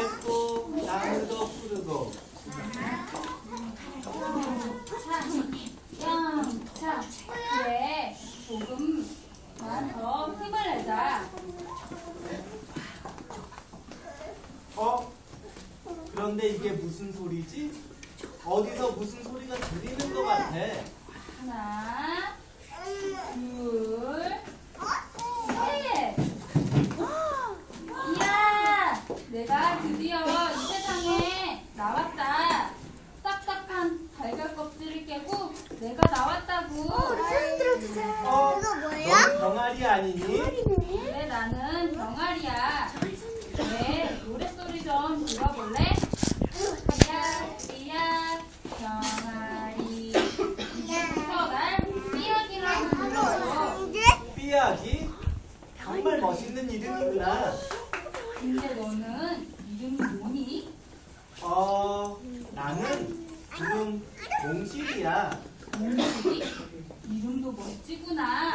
맑고 나무도 푸르고 자, 그래. 조금만 더 내자. 어? 그런데 이게 무슨 소리지? 어디서 무슨 소리가 들리는 것 같아 하나, 둘, 셋. 이야, 내가 드디어 이 세상에 나왔다. 딱딱한 달걀 껍질을 깨고 내가 나왔다고. 어? 이거 넌 뭐야? 병아리 아니니? 그래, 나는 병아리야. 왜 노랫소리 좀 들어볼래? 삐약, 삐약, 병아리. 이제부터 날 삐약이라고 불러. 삐약이? 정말 멋있는 이름이구나 근데 너는 이름이 뭐니? 어... 나는 이름 몽실이야 몽실이? 이름도 멋지구나.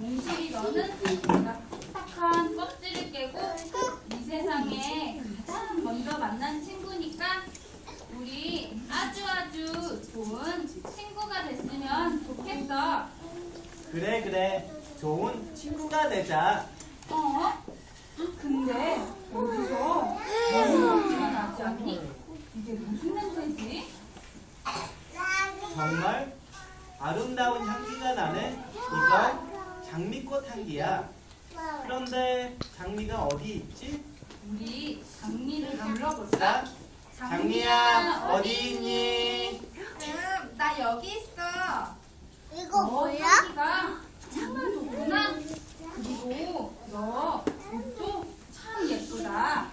몽실이 너는 내가 딱딱한 껍질을 깨고 이 세상에 가장 먼저 만난 친구니까 우리 아주 아주 좋은 친구가 됐으면 좋겠어. 그래 그래 좋은 친구가 되자 어? 근데 여기서 냄새가 나지 않니? 이게 무슨 냄새지? 정말 아름다운 향기가 나네 이건 향기야 그런데 장미가 어디 있지? 우리 장미를 불러볼까? 자, 장미야 어디 있니? 음, 나 여기 있어. 이거 너 뭐야? 향기가 정말 좋구나. 그리고 너 옷도 참 예쁘다.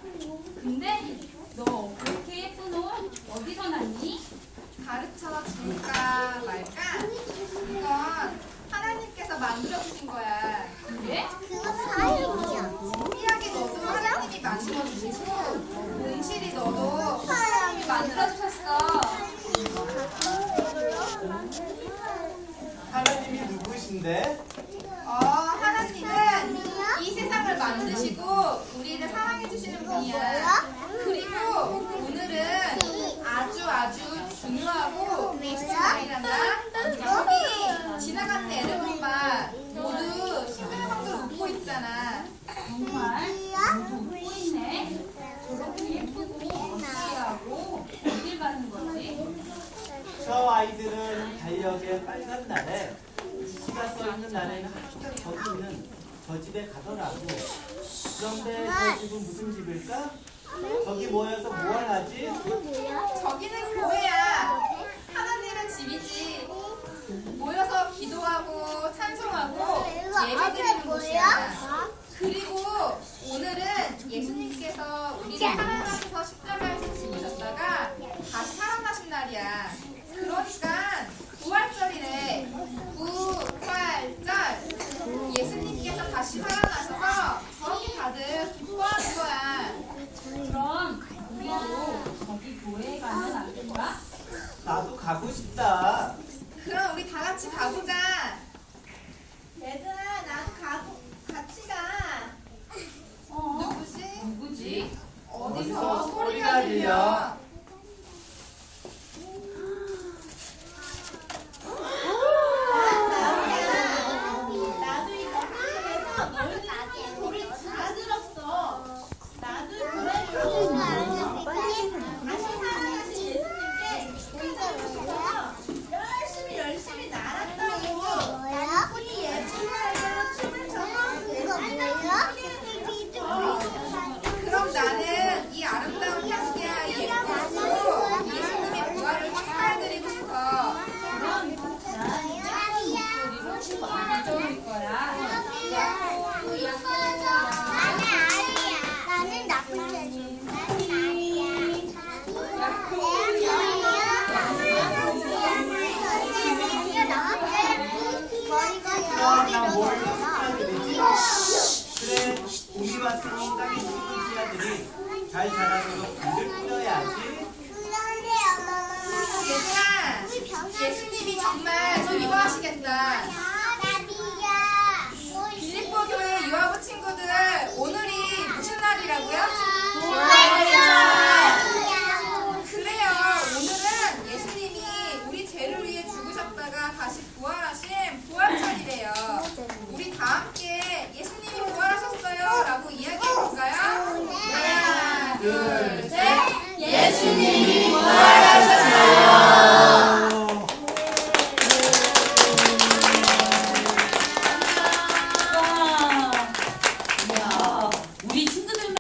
근데 너 그렇게 예쁜 옷 어디서 났니? 가르쳐 줄까 말까? 이건 하나님께서 만들어 주신 거야. 그래? 그거 사이야. 삐약이 너도 하나님이 만들어 주시고, 은실이 너도 하나님이 만들어 주셨어. 하나님이 누구신데? 어, 하나님은 이 세상을 만드시고 우리를 사랑해 주시는 분이야. 그리고 오늘은 아주 아주 중요하고 날이란다. 여기 지나가는 애들만 봐. 모두 싱글벙글 웃고 있잖아. 정말 모두 웃고 있네. 저렇게 예쁘고 멋지하고 어딜 가는 거지? 저 아이들은 달력에 빨간 날에 지가 써 있는 날에는 항상 저기 있는 저 집에 가더라고. 그런데 저 집은 무슨 집일까? 저기 모여서 뭘 하지? 저기는 교회야. 하나님의 집이지. 모여서 기도하고 찬송하고 예배 드리는 곳이야. 그리고 그럼 우리 다 같이 가보자. 얘들아, 나도 가고 같이 가. 어? 누구지? 누구지? 어디서 어디서 소리가 들려? 모든 씨앗들이 잘 자라도록 물을 뿌려야지. 예수님, 예수님이 정말 저 이거 하시겠다. 빌립보 교회 유아부 친구들 오늘이 무슨 날이라고요? 그래요. 오늘은 예수님이 우리 죄를 위해 죽으셨다가 다시 부활하신 부활절이래요. 우리 다음